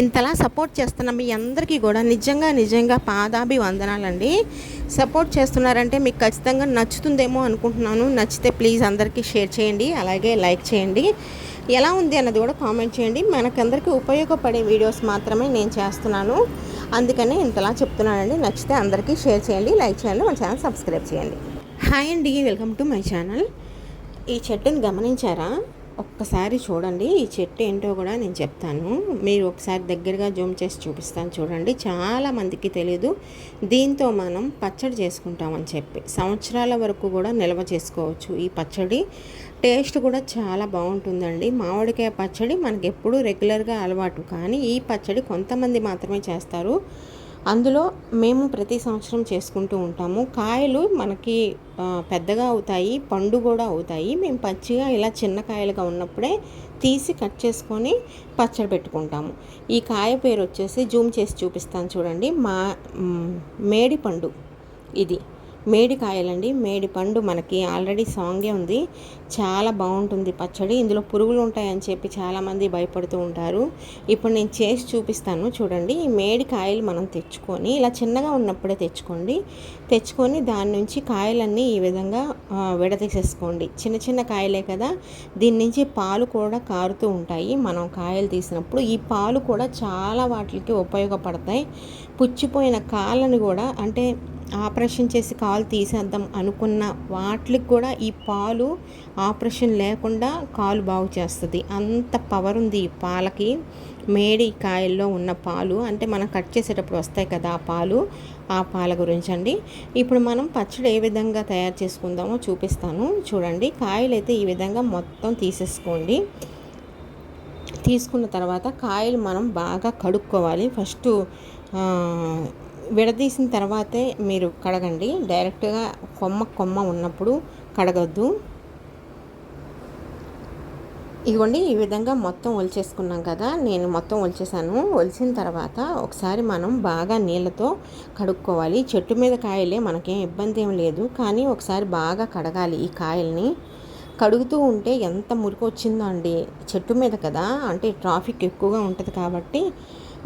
ఇంతలా సపోర్ట్ చేస్తున్న మీ అందరికీ కూడా నిజంగా నిజంగా పాదాభి వందనాలండి సపోర్ట్ చేస్తున్నారంటే మీకు ఖచ్చితంగా నచ్చుతుందేమో అనుకుంటున్నాను. నచ్చితే ప్లీజ్ అందరికీ షేర్ చేయండి అలాగే లైక్ చేయండి. ఎలా ఉంది అన్నది కూడా కామెంట్ చేయండి. మనకందరికీ ఉపయోగపడే వీడియోస్ మాత్రమే నేను చేస్తున్నాను. అందుకనే ఇంతలా చెప్తున్నానండి. నచ్చితే అందరికీ షేర్ చేయండి లైక్ చేయండి మన ఛానల్ సబ్స్క్రైబ్ చేయండి. హాయ్ అండి వెల్కమ్ టు మై ఛానల్. ఈ చెట్టుని గమనించారా? ఒక్కసారి చూడండి ఈ చెట్టు ఏంటో కూడా నేను చెప్తాను. మీరు ఒకసారి దగ్గరగా జూమ్ చేసి చూపిస్తాను చూడండి. చాలా మందికి తెలియదు దీంతో మనం పచ్చడి చేసుకుంటామని చెప్పి. సంవత్సరాల వరకు కూడా నిల్వ చేసుకోవచ్చు ఈ పచ్చడి. టేస్ట్ కూడా చాలా బాగుంటుందండి. మామిడికాయ పచ్చడి మనకి ఎప్పుడూ రెగ్యులర్గా అలవాటు. కానీ ఈ పచ్చడి కొంతమంది మాత్రమే చేస్తారు. అందులో మేము ప్రతి సంవత్సరం చేసుకుంటూ ఉంటాము. కాయలు మనకి పెద్దగా అవుతాయి పండు కూడా అవుతాయి. మేము పచ్చిగా ఇలా చిన్న కాయలుగా ఉన్నప్పుడే తీసి కట్ చేసుకొని పచ్చడి పెట్టుకుంటాము. ఈ కాయ పేరు వచ్చేసి జూమ్ చేసి చూపిస్తాను చూడండి. మా మేడి పండు ఇది. మేడి కాయలండి మేడి పండు మనకి ఆల్రెడీ సాంగే ఉంది. చాలా బాగుంటుంది పచ్చడి. ఇందులో పురుగులు ఉంటాయని చెప్పి చాలామంది భయపడుతూ ఉంటారు. ఇప్పుడు నేను చేసి చూపిస్తాను. చూడండి. ఈ మేడి కాయలు మనం తెచ్చుకొని ఇలా చిన్నగా ఉన్నప్పుడే తెచ్చుకోండి. తెచ్చుకొని దాని నుంచి కాయలన్నీ ఈ విధంగా విడదీసేసుకోండి. చిన్న చిన్న కాయలే కదా. దీని నుంచి పాలు కూడా కారుతూ ఉంటాయి. మనం కాయలు తీసినప్పుడు ఈ పాలు కూడా చాలా వాటికి ఉపయోగపడతాయి. పుచ్చిపోయిన కాళ్ళని కూడా అంటే ఆపరేషన్ చేసి కాలు తీసేద్దాం అనుకున్న వాటికి కూడా ఈ పాలు ఆపరేషన్ లేకుండా కాలు బాగు చేస్తుంది. అంత పవర్ ఉంది ఈ పాలకి. మేడి కాయల్లో ఉన్న పాలు అంటే మనం కట్ చేసేటప్పుడు వస్తాయి కదా ఆ పాలు ఆ పాల గురించి అండి. ఇప్పుడు మనం పచ్చడి ఏ విధంగా తయారు చేసుకుందామో చూపిస్తాను. చూడండి కాయలు అయితే ఈ విధంగా మొత్తం తీసేసుకోండి. తీసుకున్న తర్వాత కాయలు మనం బాగా కడుక్కోవాలి. ఫస్ట్ విడదీసిన తర్వాతే మీరు కడగండి. డైరెక్ట్గా కొమ్మ కొమ్మ ఉన్నప్పుడు కడగద్దు. ఇదిగోండి ఈ విధంగా మొత్తం ఒలిచేసుకున్నాం కదా నేను మొత్తం ఒలిచేసాను. ఒలిచిన తర్వాత ఒకసారి మనం బాగా నీళ్ళతో కడుక్కోవాలి. చెట్టు మీద కాయలే మనకేం ఇబ్బంది ఏం లేదు. కానీ ఒకసారి బాగా కడగాలి ఈ కాయల్ని. కడుగుతూ ఉంటే ఎంత మురికి వచ్చిందో అండి. చెట్టు మీద కదా అంటే ట్రాఫిక్ ఎక్కువగా ఉంటుంది కాబట్టి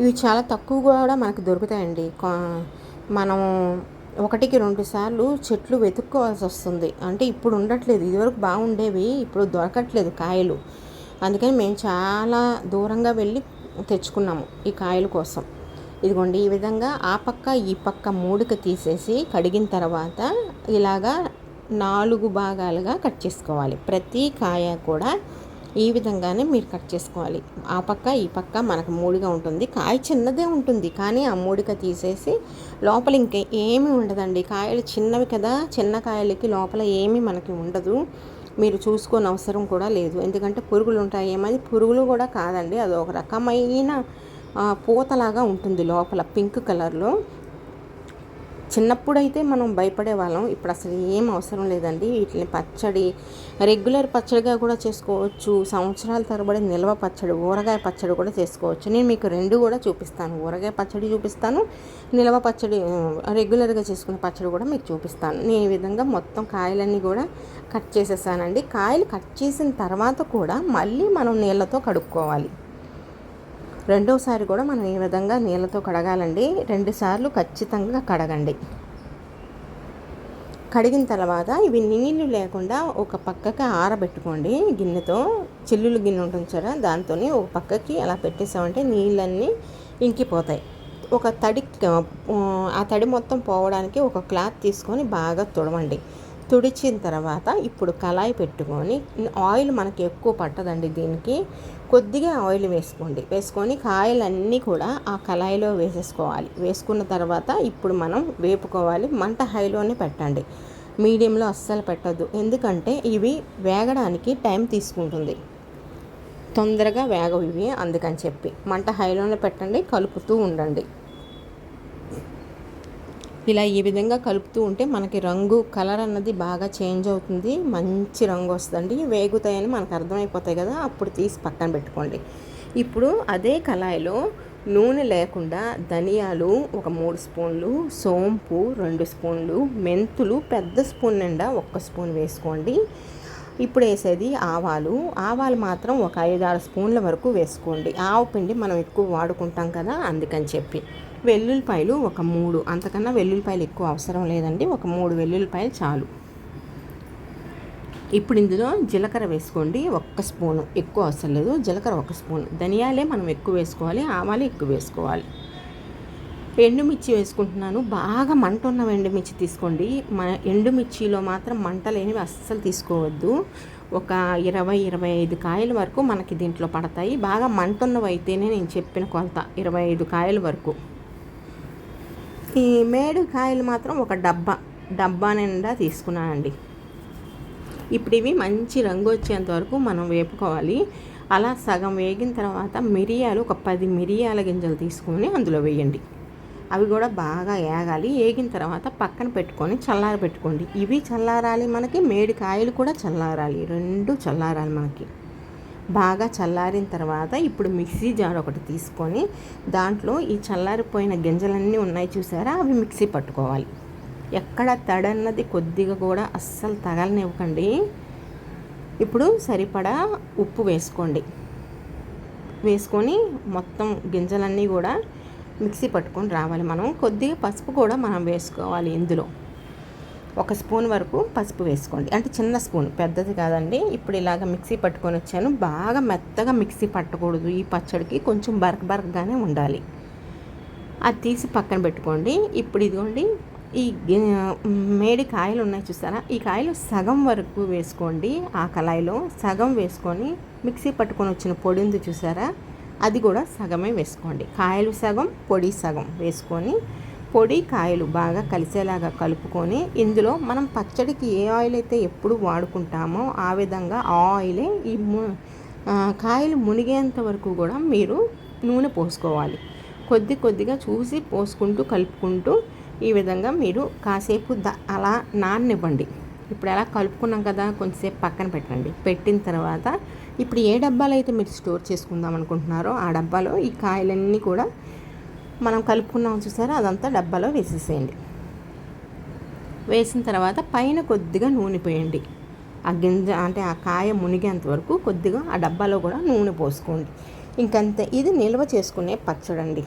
ఇవి చాలా తక్కువ కూడా మనకు దొరుకుతాయండి. మనం ఒకటికి రెండు సార్లు చెట్లు వెతుక్కోవాల్సి వస్తుంది. అంటే ఇప్పుడు ఉండట్లేదు. ఇదివరకు బాగుండేవి ఇప్పుడు దొరకట్లేదు కాయలు. అందుకని మేము చాలా దూరంగా వెళ్ళి తెచ్చుకున్నాము ఈ కాయల కోసం. ఇదిగోండి ఈ విధంగా ఆ పక్క ఈ పక్క మూడుక తీసేసి కడిగిన తర్వాత ఇలాగా నాలుగు భాగాలుగా కట్ చేసుకోవాలి. ప్రతి కాయ కూడా ఈ విధంగానే మీరు కట్ చేసుకోవాలి. ఆ పక్క ఈ పక్క మనకు మూడిగా ఉంటుంది. కాయ చిన్నదే ఉంటుంది. కానీ ఆ మూడిక తీసేసి లోపల ఇంకా ఏమీ ఉండదండి. కాయలు చిన్నవి కదా. చిన్న కాయలకి లోపల ఏమీ మనకి ఉండదు. మీరు చూసుకోని అవసరం కూడా లేదు. ఎందుకంటే పురుగులు ఉంటాయి. ఏమని పురుగులు కూడా కాదండి. అది ఒక రకమైన పూతలాగా ఉంటుంది లోపల పింక్ కలర్లో. చిన్నప్పుడైతే మనం భయపడే వాళ్ళం. ఇప్పుడు అసలు ఏం అవసరం లేదండి. వీటిని పచ్చడి రెగ్యులర్ పచ్చడిగా కూడా చేసుకోవచ్చు. సంవత్సరాల తరబడి నిల్వ పచ్చడి ఊరగాయ పచ్చడి కూడా చేసుకోవచ్చు. నేను మీకు రెండు కూడా చూపిస్తాను. ఊరగాయ పచ్చడి చూపిస్తాను. నిల్వ పచ్చడి రెగ్యులర్గా చేసుకునే పచ్చడి కూడా మీకు చూపిస్తాను. నేను ఈ విధంగా మొత్తం కాయలన్నీ కూడా కట్ చేసేసానండి. కాయలు కట్ చేసిన తర్వాత కూడా మళ్ళీ మనం నీళ్ళతో కడుక్కోవాలి. రెండోసారి కూడా మనం ఈ విధంగా నీళ్ళతో కడగాలండి. రెండుసార్లు ఖచ్చితంగా కడగండి. కడిగిన తర్వాత ఇవి నీళ్ళు లేకుండా ఒక పక్కకి ఆరబెట్టుకోండి. గిన్నెతో చిల్లులు గిన్నె ఉంటుంది కదా దాంతో ఒక పక్కకి అలా పెట్టేసామంటే నీళ్ళన్నీ ఇంకిపోతాయి. ఒక తడి ఆ తడి మొత్తం పోవడానికి ఒక క్లాత్ తీసుకొని బాగా తుడవండి. తుడిచిన తర్వాత ఇప్పుడు కళాయి పెట్టుకొని ఆయిల్ మనకి ఎక్కువ పట్టదండి దీనికి. కొద్దిగా ఆయిల్ వేసుకోండి. వేసుకొని కాయలన్నీ కూడా ఆ కళాయిలో వేసేసుకోవాలి. వేసుకున్న తర్వాత ఇప్పుడు మనం వేపుకోవాలి. మంట హైలోనే పెట్టండి. మీడియంలో అస్సలు పెట్టద్దు. ఎందుకంటే ఇవి వేగడానికి టైం తీసుకుంటుంది. తొందరగా వేగవు ఇవి అందుకని చెప్పి. మంట హైలోనే పెట్టండి. కలుపుతూ ఉండండి. ఇలా ఈ విధంగా కలుపుతూ ఉంటే మనకి రంగు కలర్ అన్నది బాగా చేంజ్ అవుతుంది. మంచి రంగు వస్తుందండి. వేగుతాయని మనకు అర్థమైపోతాయి కదా. అప్పుడు తీసి పక్కన పెట్టుకోండి. ఇప్పుడు అదే కళాయిలో నూనె లేకుండా ధనియాలు ఒక మూడు స్పూన్లు సోంపు రెండు స్పూన్లు మెంతులు పెద్ద స్పూన్ నిండా ఒక్క స్పూన్ వేసుకోండి. ఇప్పుడు వేసేది ఆవాలు. ఆవాలు మాత్రం ఒక ఐదు ఆరు స్పూన్ల వరకు వేసుకోండి. ఆవు పిండి మనం ఎక్కువ వాడుకుంటాం కదా అందుకని చెప్పి. వెల్లుల్లిపాయలు ఒక మూడు. అంతకన్నా వెల్లుల్లిపాయలు ఎక్కువ అవసరం లేదండి. ఒక మూడు వెల్లుల్లిపాయలు చాలు. ఇప్పుడు ఇందులో జీలకర్ర వేసుకోండి. ఒక్క స్పూను. ఎక్కువ అవసరం లేదు. జీలకర్ర ఒక స్పూన్. ధనియాలే మనం ఎక్కువ వేసుకోవాలి. ఆవాలే ఎక్కువ వేసుకోవాలి. ఎండుమిర్చి వేసుకుంటున్నాను. బాగా మంట ఉన్న ఎండుమిర్చి తీసుకోండి. మన ఎండుమిర్చిలో మాత్రం మంట లేనివి అస్సలు తీసుకోవద్దు. ఒక ఇరవై ఇరవై ఐదు కాయల వరకు మనకి దీంట్లో పడతాయి. బాగా మంట ఉన్నవి అయితేనే నేను చెప్పిన కొలత. ఇరవై ఐదు కాయల వరకు. ఈ మేడు కాయలు మాత్రం ఒక డబ్బా డబ్బా నిండా తీసుకున్నానండి. ఇప్పుడు ఇవి మంచి రంగు వచ్చేంత వరకు మనం వేపుకోవాలి. అలా సగం వేగిన తర్వాత మిరియాలు ఒక పది మిరియాల గింజలు తీసుకొని అందులో వేయండి. అవి కూడా బాగా ఏగాలి. ఏగిన తర్వాత పక్కన పెట్టుకొని చల్లార పెట్టుకోండి ఇవి చల్లారాలి మనకి మేడి కాయలు కూడా చల్లారాలి. రెండు చల్లారాలి మనకి. బాగా చల్లారిన తర్వాత ఇప్పుడు మిక్సీ జార్ ఒకటి తీసుకొని దాంట్లో ఈ చల్లారిపోయిన గింజలన్నీ ఉన్నాయి చూసారా? అవి మిక్సీ పట్టుకోవాలి. ఎక్కడ తడన్నది కొద్దిగా కూడా అస్సలు తగలనివ్వకండి. ఇప్పుడు సరిపడా ఉప్పు వేసుకోండి. వేసుకొని మొత్తం గింజలన్నీ కూడా మిక్సీ పట్టుకొని రావాలి మనం. కొద్దిగా పసుపు కూడా మనం వేసుకోవాలి ఇందులో. ఒక స్పూన్ వరకు పసుపు వేసుకోండి. అంటే చిన్న స్పూన్ పెద్దది కాదండి. ఇప్పుడు ఇలాగ మిక్సీ పట్టుకొని వచ్చాను. బాగా మెత్తగా మిక్సీ పట్టకూడదు. ఈ పచ్చడికి కొంచెం బరక బరకగానే ఉండాలి. అది తీసి పక్కన పెట్టుకోండి. ఇప్పుడు ఇదిగోండి ఈ మేడి కాయలు ఉన్నాయి చూసారా? ఈ కాయలు సగం వరకు వేసుకోండి. ఆ కళాయిలో సగం వేసుకొని మిక్సీ పట్టుకొని వచ్చిన పొడి ఉంది చూసారా? అది కూడా సగమే వేసుకోండి. కాయలు సగం పొడి సగం వేసుకొని పొడి కాయలు బాగా కలిసేలాగా కలుపుకొని ఇందులో మనం పచ్చడికి ఏ ఆయిల్ అయితే ఎప్పుడు వాడుకుంటామో ఆ విధంగా ఆ ఆయిలే ఈ కాయలు మునిగేంత వరకు కూడా మీరు నూనె పోసుకోవాలి. కొద్ది కొద్దిగా చూసి పోసుకుంటూ కలుపుకుంటూ ఈ విధంగా మీరు కాసేపు ద అలా నాననివ్వండి. ఇప్పుడు ఎలా కలుపుకున్నాం కదా కొంచెంసేపు పక్కన పెట్టండి. పెట్టిన తర్వాత ఇప్పుడు ఏ డబ్బాలు అయితే మీరు స్టోర్ చేసుకుందాం అనుకుంటున్నారో ఆ డబ్బాలో ఈ కాయలన్నీ కూడా మనం కలుపుకున్నాం చూసారా? అదంతా డబ్బాలో వేసేసేయండి. వేసిన తర్వాత పైన కొద్దిగా నూనె పోయండి. ఆ గింజ అంటే ఆ కాయ మునిగేంత వరకు కొద్దిగా ఆ డబ్బాలో కూడా నూనె పోసుకోండి. ఇంకంతే ఇది నిల్వ చేసుకునే పచ్చడండి.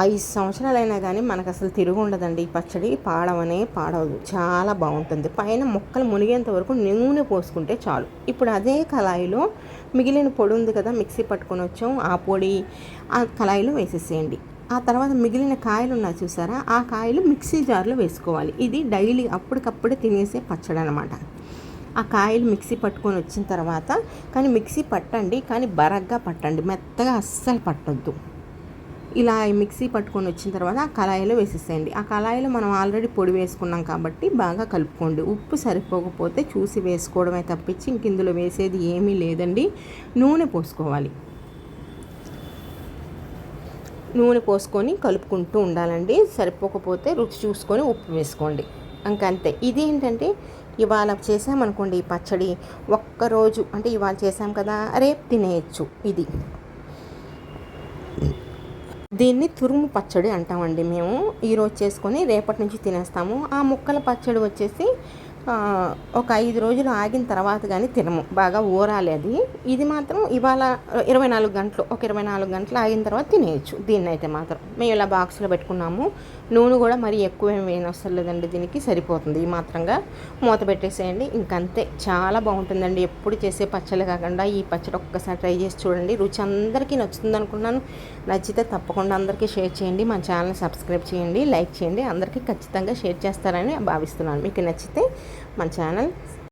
ఐదు సంవత్సరాలైనా కానీ మనకు అసలు తిరుగు ఉండదండి ఈ పచ్చడి. పాడవనే పాడవదు. చాలా బాగుంటుంది. పైన మొక్కలు మునిగేంత వరకు నూనె పోసుకుంటే చాలు. ఇప్పుడు అదే కళాయిలో మిగిలిన పొడి ఉంది కదా మిక్సీ పట్టుకొని వచ్చాం ఆ పొడి ఆ కళాయిలో వేసేసేయండి. ఆ తర్వాత మిగిలిన కాయలు ఉన్నాయి చూసారా? ఆ కాయలు మిక్సీ జార్లో వేసుకోవాలి. ఇది డైలీ అప్పటికప్పుడే తినేసే పచ్చడి అనమాట ఆ కాయలు మిక్సీ పట్టుకొని వచ్చిన తర్వాత కానీ మిక్సీ పట్టండి కానీ బరగ్గా పట్టండి. మెత్తగా అస్సలు పట్టొద్దు. ఇలా మిక్సీ పట్టుకొని వచ్చిన తర్వాత ఆ కళాయిలో వేసేసేయండి. ఆ కళాయిలో మనం ఆల్రెడీ పొడి వేసుకున్నాం కాబట్టి బాగా కలుపుకోండి. ఉప్పు సరిపోకపోతే చూసి వేసుకోవడమే తప్పించి ఇంక ఇందులో వేసేది ఏమీ లేదండి. నూనె పోసుకోవాలి. నూనె పోసుకొని కలుపుకుంటూ ఉండాలండి. సరిపోకపోతే రుచి చూసుకొని ఉప్పు వేసుకోండి. ఇంకంతే ఇది ఏంటంటే ఇవాళ చేసామనుకోండి ఈ పచ్చడి ఒక్కరోజు అంటే ఇవాళ చేసాం కదా రేపు తినేయచ్చు ఇది. దీన్ని తురుము పచ్చడి అంటామండి మేము. ఈరోజు చేసుకొని రేపటి నుంచి తినేస్తాము. ఆ ముక్కల పచ్చడి వచ్చేసి ఒక ఐదు రోజులు ఆగిన తర్వాత కానీ తినము. బాగా ఊరాలి అది. ఇది మాత్రం ఇవాళ ఇరవై నాలుగు గంటలు ఒక ఇరవై నాలుగు గంటలు ఆగిన తర్వాత తినేయచ్చు దీన్ని అయితే మాత్రం. మేము ఇలా బాక్స్లో పెట్టుకున్నాము. నూనె కూడా మరి ఎక్కువ ఏం వేయనవసరం లేదండి దీనికి సరిపోతుంది ఈ మాత్రంగా. మూత పెట్టేసేయండి. ఇంకంతే. చాలా బాగుంటుందండి. ఎప్పుడు చేసే పచ్చళ్ళు కాకుండా ఈ పచ్చడి ఒక్కసారి ట్రై చేసి చూడండి. రుచి అందరికీ నచ్చుతుంది అనుకున్నాను. నచ్చితే తప్పకుండా అందరికీ షేర్ చేయండి. మా ఛానల్ సబ్స్క్రైబ్ చేయండి. లైక్ చేయండి. అందరికీ ఖచ్చితంగా షేర్ చేస్తారని భావిస్తున్నాను. మీకు నచ్చితే మన ఛానల్